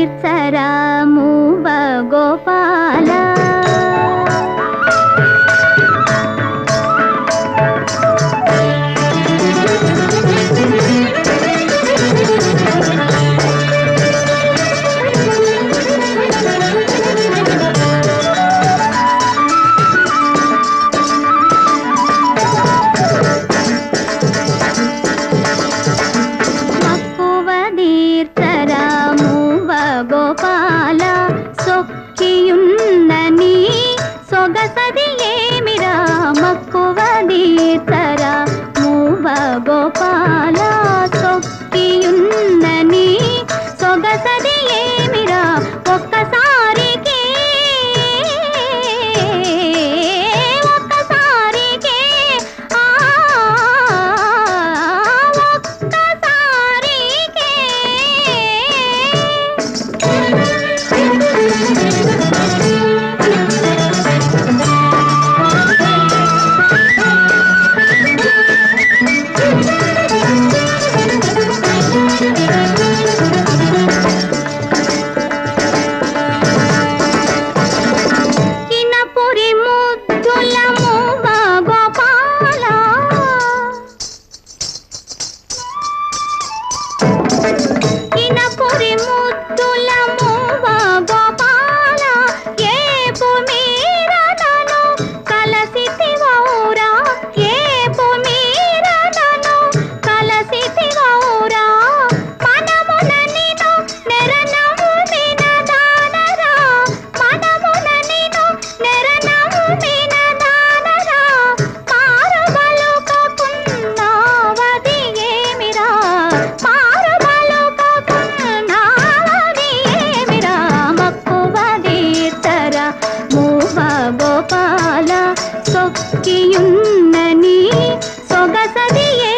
तीर्थरा யோக Todo అలా సొక్కియున్న నీ సొగసదియే